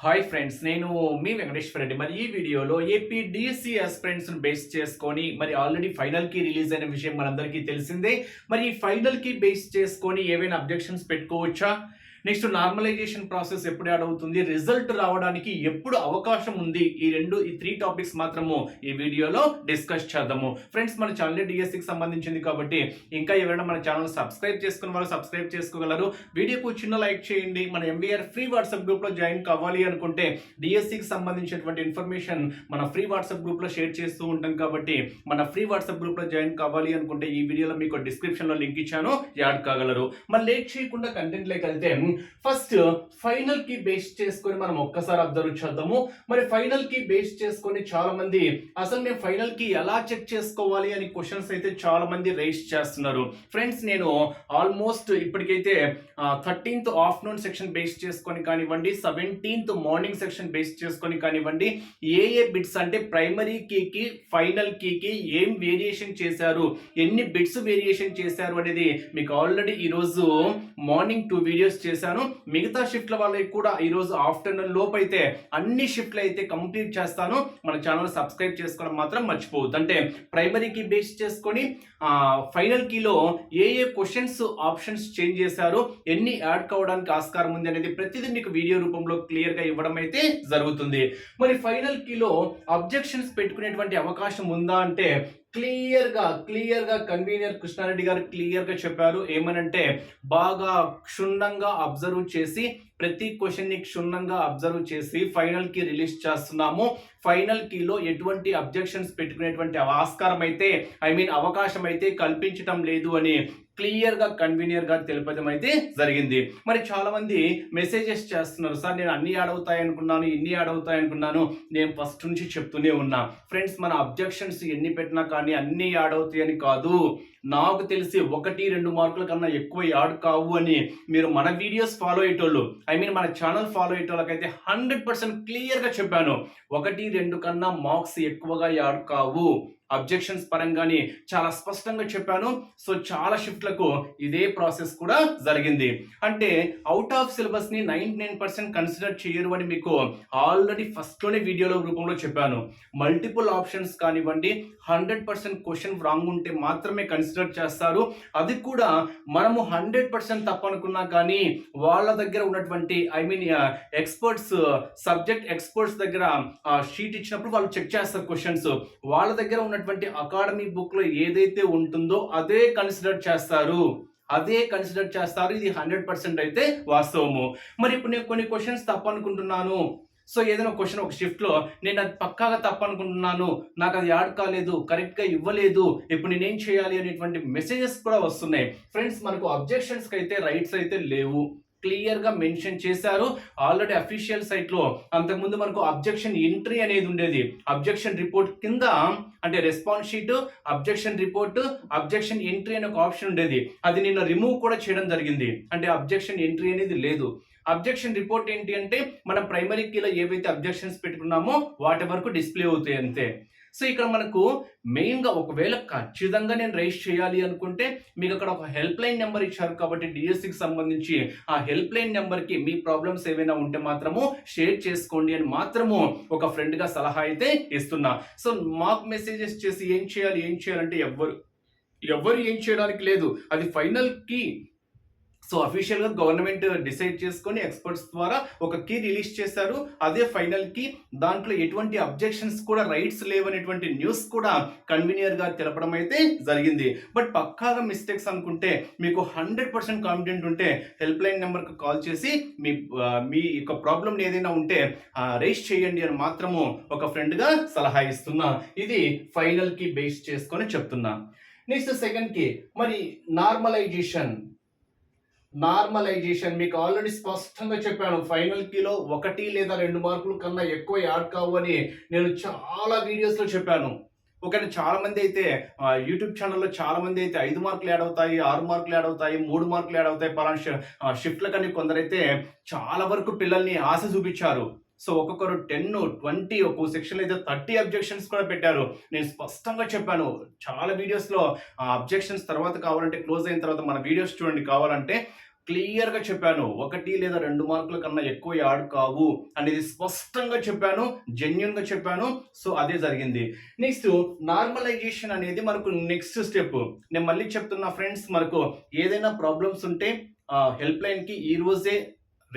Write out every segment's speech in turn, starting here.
Hi friends నేను మీ వెంకటేశ్వర రెడ్డి. మరి ఈ వీడియోలో ఏపీ డిఎస్సి ఆస్పిరెంట్స్ బేస్ చేసుకొని మరి ఆల్రెడీ ఫైనల్కి రిలీజ్ అయిన విషయం మనందరికీ తెలిసిందే. మరి ఈ ఫైనల్కి బేస్ చేసుకొని ఏవైనా అబ్జెక్షన్స్ పెట్టుకోవచ్చా? నెక్స్ట్ నార్మలైజేషన్ ప్రాసెస్ ఎప్పుడు యాడ్ అవుతుంది? రిజల్ట్ రావడానికి ఎప్పుడు అవకాశం ఉంది? ఈ రెండు ఈ త్రీ టాపిక్స్ మాత్రము ఈ వీడియోలో డిస్కస్ చేద్దాము. ఫ్రెండ్స్ మన ఛానల్ డిఎస్సికి సంబంధించింది కాబట్టి ఇంకా ఎవరైనా మన ఛానల్ సబ్స్క్రైబ్ చేసుకున్న వాళ్ళు సబ్స్క్రైబ్ చేసుకోగలరు. వీడియోకు చిన్న లైక్ చేయండి. మన ఎంబీఆర్ ఫ్రీ వాట్సాప్ గ్రూప్లో జాయిన్ కావాలి అనుకుంటే డిఎస్సికి సంబంధించినటువంటి ఇన్ఫర్మేషన్ మన ఫ్రీ వాట్సాప్ గ్రూప్లో షేర్ చేస్తూ ఉంటాం కాబట్టి మన ఫ్రీ వాట్సాప్ గ్రూప్లో జాయిన్ కావాలి అనుకుంటే ఈ వీడియోలో మీకు డిస్క్రిప్షన్లో లింక్ ఇచ్చాను. యాడ్ కాగలరు. మరి లేట్ చేయకుండా కంటెంట్ లేక వెళ్తే ఫస్ట్ ఫైనల్కి బేస్ చేసుకొని మనం ఒక్కసారి అబ్జర్వ్ చేద్దాము. మరి ఫైనల్కి బేస్ చేసుకొని చాలా మంది అసలు మేము ఫైనల్కి ఎలా చెక్ చేసుకోవాలి? అని క్వశ్చన్స్ అయితే చాలా మంది రైస్ చేస్తున్నారు. ఫ్రెండ్స్ నేను ఆల్మోస్ట్ ఇప్పటికైతే థర్టీన్త్ ఆఫ్టర్నూన్ సెక్షన్ బేస్ చేసుకొని కానివ్వండి సెవెంటీన్త్ మార్నింగ్ సెక్షన్ బేస్ చేసుకొని కానివ్వండి ఏ ఏ బిట్స్ అంటే ప్రైమరీ కీకి ఫైనల్ కీకి ఏం వేరియేషన్ చేశారు ఎన్ని బిట్స్ వేరియేషన్ చేశారు అనేది మీకు ఆల్రెడీ ఈరోజు మార్నింగ్ టూ వీడియోస్ చేశారు చేశాను మిగతా షిఫ్ట్ల వాళ్ళకి కూడా ఈరోజు ఆఫ్టర్నూన్ లోపు అయితే అన్ని షిఫ్ట్లు అయితే కంప్లీట్ చేస్తాను. మన ఛానల్ సబ్స్క్రైబ్ చేసుకోవడం మాత్రం మర్చిపోవద్దు. అంటే ప్రైమరీకి బేస్ చేసుకొని ఫైనల్ కీలో ఏ ఏ క్వశ్చన్స్ ఆప్షన్స్ చేంజ్ చేశారు ఎన్ని యాడ్ కావడానికి ఆస్కారం ఉంది అనేది ప్రతిదీ మీకు వీడియో రూపంలో క్లియర్గా ఇవ్వడం అయితే జరుగుతుంది. మరి ఫైనల్ కీలో అబ్జెక్షన్స్ పెట్టుకునేటువంటి అవకాశం ఉందా అంటే క్లియర్గా క్లియర్గా కన్వీనర్ కృష్ణారెడ్డి గారు క్లియర్గా చెప్పారు. ఏమనంటే బాగా క్షుణ్ణంగా అబ్జర్వ్ చేసి ప్రతి క్వశ్చన్ని క్షుణ్ణంగా అబ్జర్వ్ చేసి ఫైనల్కి రిలీజ్ చేస్తున్నాము. ఫైనల్ కీలో ఎటువంటి అబ్జెక్షన్స్ పెట్టుకునేటువంటి ఆస్కారం అయితే ఐ మీన్ అవకాశం అయితే కల్పించటం లేదు అని క్లియర్గా కన్వీనియర్గా తెలిపడం అయితే జరిగింది. మరి చాలామంది మెసేజెస్ చేస్తున్నారు. సార్ నేను అన్ని యాడ్ అవుతాయి అనుకున్నాను ఇన్ని యాడ్ అవుతాయి అనుకున్నాను నేను ఫస్ట్ నుంచి చెప్తూనే ఉన్నా. ఫ్రెండ్స్ మన అబ్జెక్షన్స్ ఎన్ని పెట్టినా కానీ అన్ని యాడ్ అవుతాయని కాదు. నాకు తెలిసి ఒకటి రెండు మార్కుల కన్నా ఎక్కువ యాడ్ కావు అని మీరు మన వీడియోస్ ఫాలో అయ్యేటోళ్ళు ఐ మీన్ మన ఛానల్ ఫాలో అయ్యేటోళ్ళకైతే హండ్రెడ్ పర్సెంట్ క్లియర్గా చెప్పాను. ఒకటి రెండు కన్నా మార్క్స్ ఎక్కువగా యాడ్ కావు. అబ్జెక్షన్స్ పరంగానే చాలా స్పష్టంగా చెప్పాను. సో చాలా షిఫ్ట్లకు ఇదే ప్రాసెస్ కూడా జరిగింది. అంటే అవుట్ ఆఫ్ సిలబస్ని నైన్టీ నైన్ పర్సెంట్ కన్సిడర్ చేయరు అని మీకు ఆల్రెడీ ఫస్ట్లోనే వీడియోలో రూపంలో చెప్పాను. మల్టిపుల్ ఆప్షన్స్ కానివ్వండి హండ్రెడ్ పర్సెంట్ క్వశ్చన్ రాంగ్ ఉంటే మాత్రమే కన్సిడర్ చేస్తారు. అది కూడా మనము హండ్రెడ్ పర్సెంట్ తప్పనుకున్నా కానీ వాళ్ళ దగ్గర ఉన్నటువంటి I mean experts subject experts దగ్గర షీట్ ఇచ్చినప్పుడు వాళ్ళు చెక్ చేస్తారు క్వశ్చన్స్ వాళ్ళ దగ్గర ఉన్నటువంటి అకాడమీ బుక్లో ఏదైతే ఉంటుందో అదే కన్సిడర్ చేస్తారు. అదే కన్సిడర్ చేస్తారు. ఇది హండ్రెడ్ పర్సెంట్ అయితే వాస్తవము. మరి ఇప్పుడు నేను కొన్ని క్వశ్చన్స్ తప్పనుకుంటున్నాను. సో ఏదైనా క్వశ్చన్ ఒక షిఫ్ట్లో నేను అది పక్కాగా తప్పనుకుంటున్నాను నాకు అది యాడ్ కాలేదు కరెక్ట్గా ఇవ్వలేదు ఇప్పుడు నేనేం చేయాలి అనేటువంటి మెసేజెస్ కూడా వస్తున్నాయి. ఫ్రెండ్స్ మనకు అబ్జెక్షన్స్కి అయితే రైట్స్ అయితే లేవు. క్లియర్గా మెన్షన్ చేశారు. ఆల్రెడీ అఫీషియల్ సైట్లో అంతకుముందు మనకు అబ్జెక్షన్ ఎంట్రీ అనేది ఉండేది. అబ్జెక్షన్ రిపోర్ట్ కింద అంటే response sheet objection report objection entry అనే ఒక ఆప్షన్ ఉండేది. అది నిన్న రిమూవ్ కూడా చేయడం జరిగింది. అంటే అబ్జెక్షన్ ఎంట్రీ అనేది లేదు. అబ్జెక్షన్ రిపోర్ట్ ఏంటి అంటే మనం ప్రైమరీ కీలో ఏవైతే అబ్జెక్షన్స్ పెట్టుకున్నామో వాటి వరకు డిస్ప్లే అవుతాయి అంతే. సో ఇక్కడ మనకు మెయిన్గా ఒకవేళ ఖచ్చితంగా నేను రైస్ చేయాలి అనుకుంటే మీకు అక్కడ ఒక హెల్ప్ లైన్ నెంబర్ ఇచ్చారు కాబట్టి డిఎస్సికి సంబంధించి ఆ హెల్ప్ లైన్ నెంబర్కి మీ ప్రాబ్లమ్స్ ఏవైనా ఉంటే మాత్రము షేర్ చేసుకోండి అని మాత్రము ఒక ఫ్రెండ్గా సలహా అయితే ఇస్తున్నా. సో మాకు మెసేజెస్ చేసి ఏం చేయాలి ఏం చేయాలంటే ఎవ్వరు ఎవ్వరు ఏం చేయడానికి లేదు. అది ఫైనల్కి సో అఫీషియల్గా గవర్నమెంట్ డిసైడ్ చేసుకొని ఎక్స్పర్ట్స్ ద్వారా ఒక కీ రిలీజ్ చేశారు. అదే ఫైనల్కి దాంట్లో ఎటువంటి అబ్జెక్షన్స్ కూడా రైట్స్ లేవనేటువంటి న్యూస్ కూడా కన్వీనియర్గా తెలపడం అయితే జరిగింది. బట్ పక్కాగా మిస్టేక్స్ అనుకుంటే మీకు హండ్రెడ్ పర్సెంట్ కాన్ఫిడెంట్ ఉంటే హెల్ప్ లైన్ నెంబర్కి కాల్ చేసి మీ మీ యొక్క ప్రాబ్లం ఏదైనా ఉంటే రైస్ చేయండి అని మాత్రము ఒక ఫ్రెండ్గా సలహా ఇస్తున్నా. ఇది ఫైనల్కి బేస్ చేసుకొని చెప్తున్నా. నెక్స్ట్ సెకండ్కి మరి నార్మలైజేషన్ నార్మలైజేషన్ మీకు ఆల్రెడీ స్పష్టంగా చెప్పాను. ఫైనల్ కీలో ఒకటి లేదా రెండు మార్కుల కన్నా ఎక్కువ యాడ్ కావు అని నేను చాలా వీడియోస్లో చెప్పాను. ఒకవేళ చాలా మంది అయితే యూట్యూబ్ ఛానల్లో చాలా మంది అయితే ఐదు మార్కులు యాడ్ అవుతాయి ఆరు మార్కులు యాడ్ అవుతాయి మూడు మార్కులు యాడ్ అవుతాయి పలానా షిఫ్ట్ల కానీ కొందరైతే చాలా వరకు పిల్లల్ని ఆశ చూపించారు. సో ఒక్కొక్కరు టెన్ ట్వంటీ ఒక్కో సెక్షన్ అయితే థర్టీ అబ్జెక్షన్స్ కూడా పెట్టారు. నేను స్పష్టంగా చెప్పాను చాలా వీడియోస్లో ఆ అబ్జెక్షన్స్ తర్వాత కావాలంటే క్లోజ్ అయిన తర్వాత మన వీడియోస్ చూడండి. కావాలంటే క్లియర్గా చెప్పాను ఒకటి లేదా రెండు మార్కుల కన్నా ఎక్కువ యాడ్ కావు అనేది స్పష్టంగా చెప్పాను జెన్యున్గా చెప్పాను. సో అదే జరిగింది. నెక్స్ట్ నార్మలైజేషన్ అనేది మనకు నెక్స్ట్ స్టెప్. నేను మళ్ళీ చెప్తున్నా ఫ్రెండ్స్ మనకు ఏదైనా ప్రాబ్లమ్స్ ఉంటే హెల్ప్ లైన్కి ఈ రోజే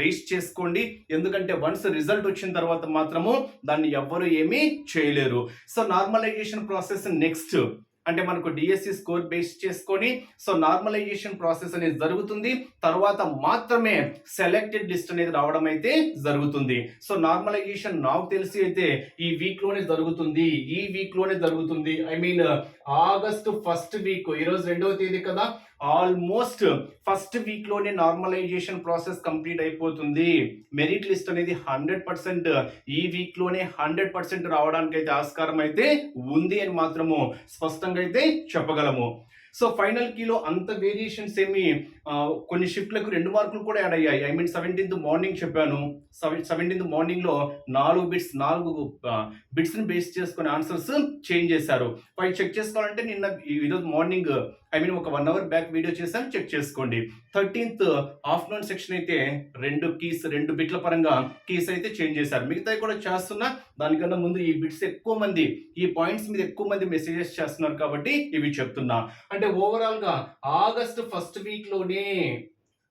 రేస్ చేసుకోండి. ఎందుకంటే వన్స్ రిజల్ట్ వచ్చిన తర్వాత మాత్రము దాన్ని ఎవ్వరు ఏమీ చేయలేరు. సో నార్మలైజేషన్ ప్రాసెస్ నెక్స్ట్ అంటే మనకు డిఎస్సి స్కోర్ బేస్ చేసుకొని సో నార్మలైజేషన్ ప్రాసెస్ అనేది జరుగుతుంది. తర్వాత మాత్రమే సెలెక్టెడ్ లిస్ట్ అనేది రావడం అయితే జరుగుతుంది. సో నార్మలైజేషన్ నాకు తెలిసి అయితే ఈ వీక్లోనే జరుగుతుంది. ఈ వీక్లోనే జరుగుతుంది. I mean August first week ఈరోజు రెండవ తేదీ కదా. ఆల్మోస్ట్ ఫస్ట్ వీక్లోనే నార్మలైజేషన్ ప్రాసెస్ కంప్లీట్ అయిపోతుంది. మెరిట్ లిస్ట్ అనేది హండ్రెడ్ పర్సెంట్ ఈ వీక్లోనే హండ్రెడ్ పర్సెంట్ రావడానికి అయితే ఆస్కారం అయితే ఉంది అని మాత్రము స్పష్టంగా అయితే చెప్పగలము. సో ఫైనల్ కీలో అంత వేరియేషన్స్ ఏమి కొన్ని షిఫ్ట్లకు రెండు మార్కులు కూడా యాడ్ అయ్యాయి. ఐ మీన్ సెవెంటీన్త్ మార్నింగ్ చెప్పాను. సెవెంటీన్త్ మార్నింగ్లో నాలుగు బిట్స్ నాలుగు బిట్స్ని బేస్ చేసుకుని ఆన్సర్స్ చేంజ్ చేశారు. పై చెక్ చేసుకోవాలంటే నిన్న ఈరోజు మార్నింగ్ ఐ మీన్ ఒక వన్ అవర్ బ్యాక్ వీడియో చేశాను చెక్ చేసుకోండి. థర్టీన్త్ ఆఫ్టర్నూన్ సెక్షన్ అయితే రెండు కీస్ రెండు బిట్ల పరంగా కీస్ అయితే చేంజ్ చేశారు. మిగతావి కూడా చేస్తున్నా దానికన్నా ముందు ఈ బిట్స్ ఎక్కువ మంది ఈ పాయింట్స్ మీద ఎక్కువ మంది మెసేజెస్ చేస్తున్నారు కాబట్టి ఇవి చెప్తున్నా. అంటే ఓవరాల్గా ఆగస్ట్ ఫస్ట్ వీక్లోనే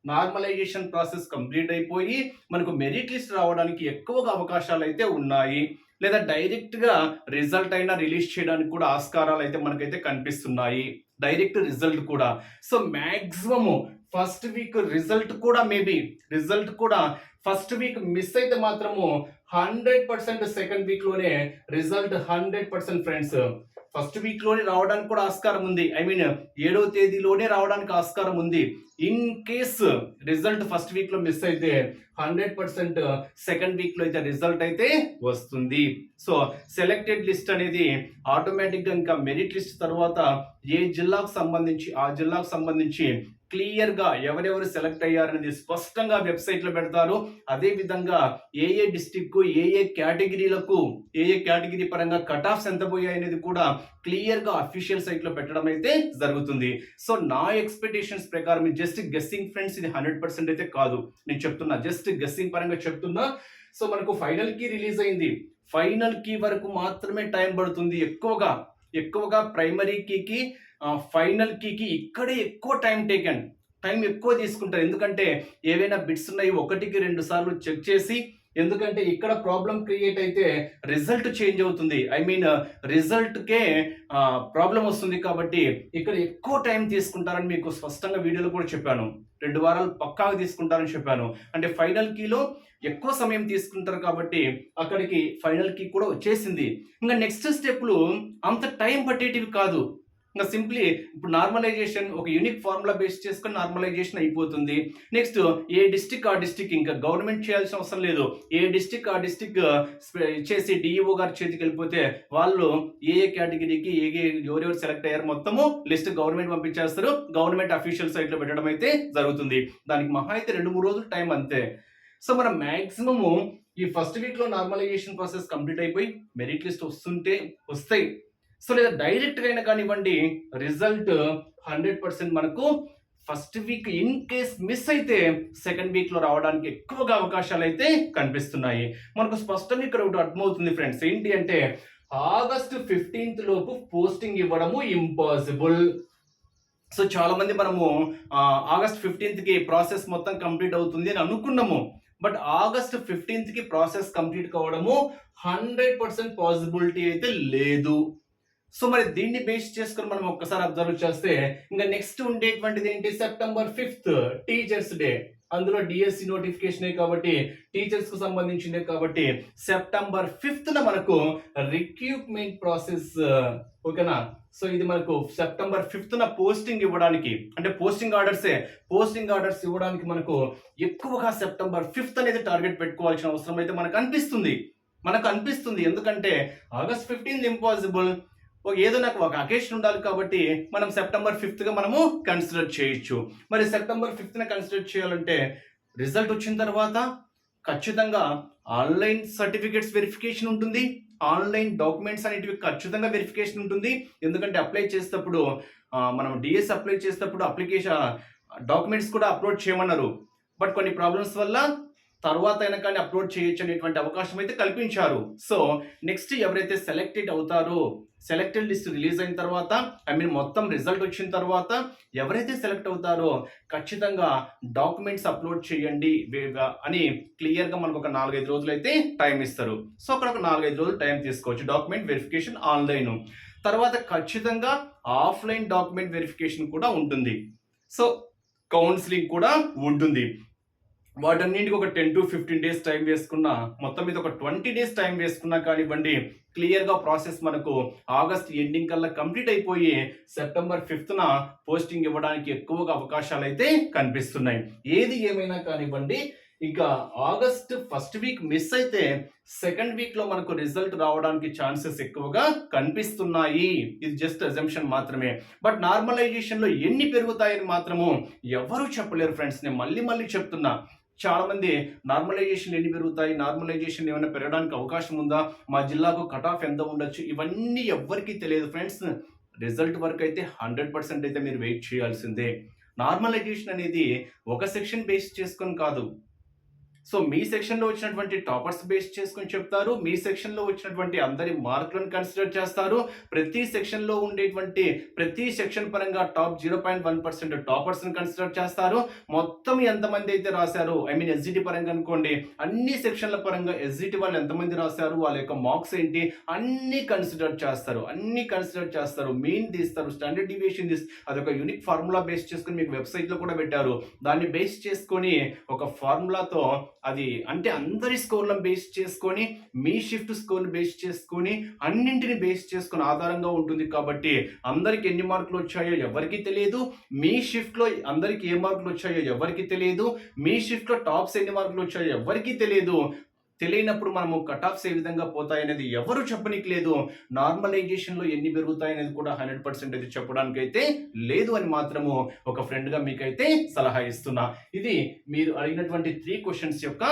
నార్మలైజేషన్ ప్రాసెస్ కంప్లీట్ అయిపోయి మనకు మెరిట్ లిస్ట్ రావడానికి ఎక్కువగా అవకాశాలు అయితే ఉన్నాయి. లేదా డైరెక్ట్గా రిజల్ట్ అయినా రిలీజ్ చేయడానికి కూడా ఆస్కారాలు అయితే మనకైతే కనిపిస్తున్నాయి. డైరెక్ట్ రిజల్ట్ కూడా. So maximum first week result కూడా మేబీ రిజల్ట్ కూడా ఫస్ట్ వీక్ మిస్ అయితే మాత్రము hundred percent second వీక్లోనే result hundred percent friends. First వీక్లోనే రావడానికి కూడా ఆస్కారం ఉంది. ఐ మీన్ ఏడో తేదీలోనే రావడానికి ఆస్కారం ఉంది. ఇన్ కేస్ రిజల్ట్ ఫస్ట్ వీక్లో మిస్ అయితే హండ్రెడ్ పర్సెంట్ సెకండ్ వీక్లో అయితే రిజల్ట్ అయితే వస్తుంది. సో సెలెక్టెడ్ లిస్ట్ అనేది ఆటోమేటిక్గా ఇంకా మెరిట్ లిస్ట్ తర్వాత ఏ జిల్లాకు సంబంధించి ఆ జిల్లాకు సంబంధించి క్లియర్గా ఎవరెవరు సెలెక్ట్ అయ్యారనేది స్పష్టంగా వెబ్సైట్లో పెడతారు. అదేవిధంగా ఏ ఏ డిస్టిక్ ఏ ఏ కేటగిరీలకు ఏ ఏ కేటగిరీ పరంగా కట్ ఆఫ్స్ ఎంత పోయాయి అనేది కూడా క్లియర్గా అఫీషియల్ సైట్లో పెట్టడం అయితే జరుగుతుంది. సో నా ఎక్స్పెక్టేషన్స్ ప్రకారం జస్ట్ గెస్సింగ్ ఫ్రెండ్స్ ఇది హండ్రెడ్ పర్సెంట్ అయితే కాదు. నేను చెప్తున్నా జస్ట్ గెస్సింగ్ పరంగా చెప్తున్నా. సో మనకు ఫైనల్ కీ రిలీజ్ అయింది. ఫైనల్ కీ వరకు మాత్రమే టైం పడుతుంది. ఎక్కువగా ఎక్కువగా ప్రైమరీ కీకి ఫైనల్ కీకి ఇక్కడే ఎక్కువ టైం టేకెన్ టైం ఎక్కువ తీసుకుంటారు. ఎందుకంటే ఏవైనా బిట్స్ ఉన్నాయి ఒకటికి రెండు సార్లు చెక్ చేసి ఎందుకంటే ఇక్కడ ప్రాబ్లం క్రియేట్ అయితే రిజల్ట్ చేంజ్ అవుతుంది. ఐ మీన్ రిజల్ట్కే ప్రాబ్లం వస్తుంది కాబట్టి ఇక్కడ ఎక్కువ టైం తీసుకుంటారని మీకు స్పష్టంగా వీడియోలో కూడా చెప్పాను. రెండు వారాలు పక్కాగా తీసుకుంటారని చెప్పాను. అంటే ఫైనల్ కీలో ఎక్కువ సమయం తీసుకుంటారు కాబట్టి అక్కడికి ఫైనల్ కీ కూడా వచ్చేసింది. ఇంకా నెక్స్ట్ స్టెప్లు అంత టైం పట్టేటివి కాదు. ఇంకా సింప్లీ ఇప్పుడు నార్మలైజేషన్ ఒక యూనిక్ ఫార్ములా బేస్ చేసుకుని నార్మలైజేషన్ అయిపోతుంది. నెక్స్ట్ ఏ డిస్టిక్ ఆ డిస్టిక్ ఇంకా గవర్నమెంట్ చేయాల్సిన అవసరం లేదు. ఏ డిస్టిక్ ఆ డిస్టిక్ చేసి డిఈఓ గారి చేతికి వెళ్ళిపోతే వాళ్ళు ఏ ఏ కేటగిరీకి ఏ ఏ ఎవరెవరు సెలెక్ట్ అయ్యారు మొత్తము లిస్ట్ గవర్నమెంట్ పంపించేస్తారు. గవర్నమెంట్ అఫీషియల్ సైట్లో పెట్టడం అయితే జరుగుతుంది. దానికి మహా అయితే రెండు మూడు రోజులు టైం అంతే. సో మనం మ్యాక్సిమము ఈ ఫస్ట్ వీక్లో నార్మలైజేషన్ ప్రాసెస్ కంప్లీట్ అయిపోయి మెరిట్ లిస్ట్ వస్తుంటే వస్తాయి. సో లేదా డైరెక్ట్గా అయినా కానివ్వండి రిజల్ట్ హండ్రెడ్ పర్సెంట్ మనకు first week in case miss అయితే సెకండ్ వీక్లో రావడానికి ఎక్కువగా అవకాశాలు అయితే కనిపిస్తున్నాయి. మనకు స్పష్టంగా ఇక్కడ ఒకటి అర్థమవుతుంది ఫ్రెండ్స్ ఏంటి అంటే ఆగస్ట్ ఫిఫ్టీన్త్ లోపు పోస్టింగ్ ఇవ్వడము ఇంపాసిబుల్ సో చాలా మంది మనము ఆగస్ట్ ఫిఫ్టీన్త్కి ప్రాసెస్ మొత్తం కంప్లీట్ అవుతుంది అని అనుకున్నాము. బట్ ఆగస్ట్ ఫిఫ్టీన్త్కి ప్రాసెస్ కంప్లీట్ కావడము హండ్రెడ్ పర్సెంట్ పాసిబిలిటీ అయితే లేదు. సో మరి దీన్ని బేస్ చేసుకుని మనం ఒక్కసారి అబ్జర్వ్ చేస్తే ఇంకా నెక్స్ట్ ఉండేటువంటిది ఏంటి? సెప్టెంబర్ ఫిఫ్త్ టీచర్స్ డే అందులో డిఎస్సి నోటిఫికేషన్ కాబట్టి టీచర్స్కు సంబంధించిందే కాబట్టి సెప్టెంబర్ ఫిఫ్త్ న మనకు రిక్రూట్మెంట్ ప్రాసెస్ ఓకేనా సో ఇది మనకు సెప్టెంబర్ ఫిఫ్త్ న పోస్టింగ్ ఇవ్వడానికి అంటే పోస్టింగ్ ఆర్డర్సే పోస్టింగ్ ఆర్డర్స్ ఇవ్వడానికి మనకు ఎక్కువగా సెప్టెంబర్ ఫిఫ్త్ అనేది టార్గెట్ పెట్టుకోవాల్సిన అవసరం అయితే మనకు అనిపిస్తుంది. మనకు అనిపిస్తుంది. ఎందుకంటే ఆగస్ట్ ఫిఫ్టీన్త్ ఇంపాసిబుల్ ఒక ఏదో నాకు ఒక అకేషన్ ఉండాలి కాబట్టి మనం సెప్టెంబర్ ఫిఫ్త్గా మనము కన్సిడర్ చేయొచ్చు. మరి సెప్టెంబర్ ఫిఫ్త్న కన్సిడర్ చేయాలంటే రిజల్ట్ వచ్చిన తర్వాత ఖచ్చితంగా ఆన్లైన్ సర్టిఫికేట్స్ వెరిఫికేషన్ ఉంటుంది. ఆన్లైన్ డాక్యుమెంట్స్ అనేటివి ఖచ్చితంగా వెరిఫికేషన్ ఉంటుంది. ఎందుకంటే అప్లై చేసేటప్పుడు మనం డిఎస్ అప్లై చేసేటప్పుడు అప్లికేషన్ డాక్యుమెంట్స్ కూడా అప్లోడ్ చేయమన్నారు. బట్ కొన్ని ప్రాబ్లమ్స్ వల్ల తర్వాత అయినా కానీ అప్లోడ్ చేయొచ్చు అనేటువంటి అవకాశం అయితే కల్పించారు. సో నెక్స్ట్ ఎవరైతే సెలెక్టెడ్ అవుతారో సెలెక్టెడ్ లిస్ట్ రిలీజ్ అయిన తర్వాత ఐ మీన్ మొత్తం రిజల్ట్ వచ్చిన తర్వాత ఎవరైతే సెలెక్ట్ అవుతారో ఖచ్చితంగా డాక్యుమెంట్స్ అప్లోడ్ చేయండి అని క్లియర్గా మనకు ఒక నాలుగైదు రోజులు అయితే టైం ఇస్తారు. సో అక్కడ ఒక నాలుగైదు రోజులు టైం తీసుకోవచ్చు. Document verification online. తర్వాత ఖచ్చితంగా ఆఫ్లైన్ డాక్యుమెంట్ వెరిఫికేషన్ కూడా ఉంటుంది. సో కౌన్సిలింగ్ కూడా ఉంటుంది. వాటన్నింటికి ఒక ten to fifteen days time వేసుకున్నా మొత్తం మీద ఒక ట్వంటీ డేస్ టైం వేసుకున్నా కానివ్వండి క్లియర్గా ప్రాసెస్ మనకు ఆగస్ట్ ఎండింగ్ కల్లా కంప్లీట్ అయిపోయి సెప్టెంబర్ ఫిఫ్త్న పోస్టింగ్ ఇవ్వడానికి ఎక్కువగా అవకాశాలు అయితే కనిపిస్తున్నాయి. ఏది ఏమైనా కానివ్వండి ఇంకా ఆగస్ట్ ఫస్ట్ వీక్ మిస్ అయితే సెకండ్ వీక్లో మనకు రిజల్ట్ రావడానికి ఛాన్సెస్ ఎక్కువగా కనిపిస్తున్నాయి. ఇది జస్ట్ అజంప్షన్ మాత్రమే. బట్ నార్మలైజేషన్లో ఎన్ని పెరుగుతాయని మాత్రము ఎవరు చెప్పలేరు ఫ్రెండ్స్ నేను మళ్ళీ మళ్ళీ చెప్తున్నా. చాలా మంది నార్మలైజేషన్ ఎన్ని పెరుగుతాయి? నార్మలైజేషన్ ఏమైనా పెరగడానికి అవకాశం ఉందా? మా జిల్లాకు కట్ ఆఫ్ ఎంత ఉండొచ్చు? ఇవన్నీ ఎవ్వరికీ తెలియదు ఫ్రెండ్స్ రిజల్ట్ వరకు అయితే హండ్రెడ్ పర్సెంట్ అయితే మీరు వెయిట్ చేయాల్సిందే. నార్మలైజేషన్ అనేది ఒక సెక్షన్ బేస్ చేసుకొని కాదు. సో మీ సెక్షన్లో వచ్చినటువంటి టాపర్స్ బేస్ చేసుకొని చెప్తారు. మీ సెక్షన్లో వచ్చినటువంటి అందరి మార్కులను కన్సిడర్ చేస్తారు. ప్రతి సెక్షన్లో ఉండేటువంటి ప్రతి సెక్షన్ పరంగా top zero point one percent టాపర్స్ని consider చేస్తారు. మొత్తం ఎంతమంది అయితే రాశారు ఐ మీన్ ఎస్జిటి పరంగా అనుకోండి అన్ని సెక్షన్ల పరంగా ఎస్జిటి వాళ్ళు ఎంతమంది రాశారు వాళ్ళ యొక్క మార్క్స్ ఏంటి అన్ని కన్సిడర్ చేస్తారు. అన్ని కన్సిడర్ చేస్తారు. మెయిన్ తీస్తారు స్టాండర్డ్ డివియేషన్ తీస్తారు అదొక యూనిక్ ఫార్ములా బేస్ చేసుకొని మీకు వెబ్సైట్లో కూడా పెట్టారు. దాన్ని బేస్ చేసుకొని ఒక ఫార్ములాతో అది అంటే అందరి స్కోర్లను బేస్ చేసుకొని మీ షిఫ్ట్ స్కోర్ని బేస్ చేసుకొని అన్నింటిని బేస్ చేసుకొని ఆధారంగా ఉంటుంది కాబట్టి అందరికి ఎన్ని మార్కులు వచ్చాయో ఎవరికి తెలియదు. మీ షిఫ్ట్లో అందరికి ఏ మార్కులు వచ్చాయో ఎవరికి తెలియదు. మీ షిఫ్ట్లో టాప్స్ ఎన్ని మార్కులు వచ్చాయో ఎవరికి తెలియదు. తెలియనప్పుడు మనము కట్ ఆఫ్స్ ఏ విధంగా పోతాయనేది ఎవరు చెప్పనికి లేదు నార్మలైజేషన్లో ఎన్ని పెరుగుతాయనేది కూడా హండ్రెడ్ పర్సెంట్ అయితే చెప్పడానికి అయితే లేదు అని మాత్రము ఒక ఫ్రెండ్గా మీకైతే సలహా ఇస్తున్నా. ఇది మీరు అడిగినటువంటి త్రీ క్వశ్చన్స్ యొక్క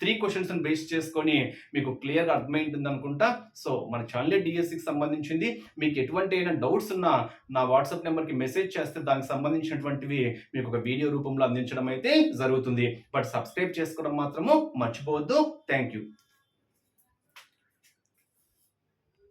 త్రీ క్వశ్చన్స్ బేస్ చేసుకొని మీకు క్లియర్గా అర్థమైంటుంది అనుకుంటా. సో మన ఛానల్ డిఎస్సికి సంబంధించింది. మీకు ఎటువంటి అయినా డౌట్స్ ఉన్నా నా వాట్సాప్ నెంబర్కి మెసేజ్ చేస్తే దానికి సంబంధించినటువంటివి మీకు ఒక వీడియో రూపంలో అందించడం అయితే జరుగుతుంది. బట్ సబ్స్క్రైబ్ చేసుకోవడం మాత్రము మర్చిపోవద్దు. Thank you